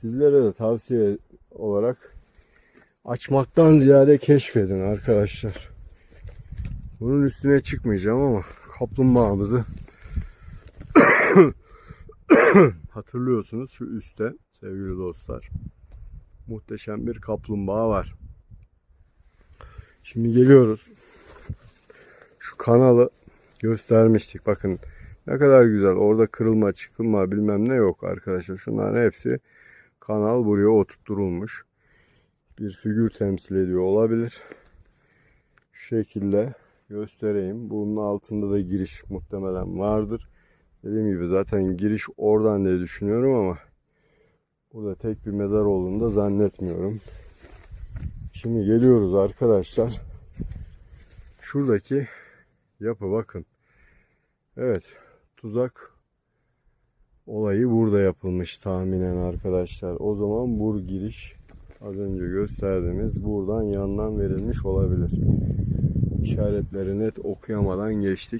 Sizlere de tavsiye olarak açmaktan ziyade keşfedin arkadaşlar. Bunun üstüne çıkmayacağım ama kaplumbağamızı hatırlıyorsunuz şu üstte sevgili dostlar. Muhteşem bir kaplumbağa var. Şimdi geliyoruz. Şu kanalı göstermiştik. Bakın ne kadar güzel. Orada kırılma, çıkılma bilmem ne yok arkadaşlar. Şunların hepsi kanal buraya oturtturulmuş. Bir figür temsil ediyor olabilir. Şu şekilde göstereyim. Bunun altında da giriş muhtemelen vardır. Dediğim gibi zaten giriş oradan diye düşünüyorum ama burada tek bir mezar olduğunu da zannetmiyorum. Şimdi geliyoruz arkadaşlar. Şuradaki yapı bakın. Evet tuzak olayı burada yapılmış tahminen arkadaşlar. O zaman bu giriş az önce gösterdiğimiz buradan yandan verilmiş olabilir. İşaretleri net okuyamadan geçtik.